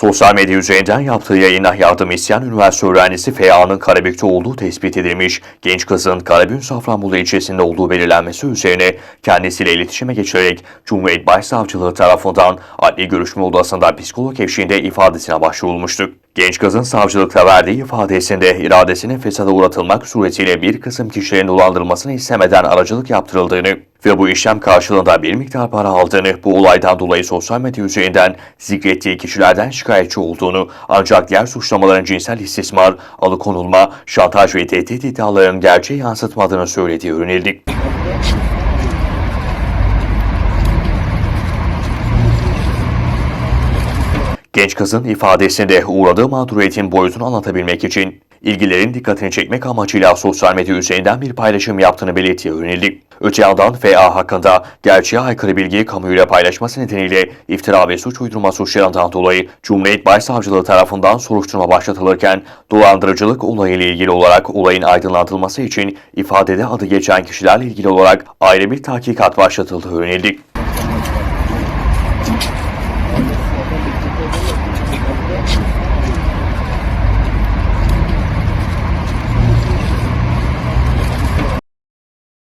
Sosyal medya üzerinden yaptığı yayına yardım isteyen üniversite öğrencisi FA'nın Karabük'te olduğu tespit edilmiş. Genç kızın Karabük Safranbolu ilçesinde olduğu belirlenmesi üzerine kendisiyle iletişime geçerek Cumhuriyet Başsavcılığı tarafından adli görüşme odasında psikolog eşliğinde ifadesine başvurulmuştu. Genç kızın savcılıkta verdiği ifadesinde iradesinin fesada uğratılmak suretiyle bir kısım kişilerin dolandırılmasını istemeden aracılık yaptırıldığını ve bu işlem karşılığında bir miktar para aldığını, bu olaydan dolayı sosyal medya üzerinden zikrettiği kişilerden şikayetçi olduğunu ancak diğer suçlamaların cinsel istismar, alıkonulma, şantaj ve tehdit iddialarının gerçeği yansıtmadığını söylediği öğrenildi. Genç kızın ifadesinde uğradığı mağduriyetin boyutunu anlatabilmek için ilgilerin dikkatini çekmek amacıyla sosyal medya üzerinden bir paylaşım yaptığını belirttiği öğrenildi. Öte yandan FA hakkında gerçeğe aykırı bilgiyi kamuoyuyla paylaşması nedeniyle iftira ve suç uydurma suçlarından dolayı Cumhuriyet Başsavcılığı tarafından soruşturma başlatılırken dolandırıcılık olayıyla ilgili olarak olayın aydınlatılması için ifadede adı geçen kişilerle ilgili olarak ayrı bir tahkikat başlatıldığı öğrenildi.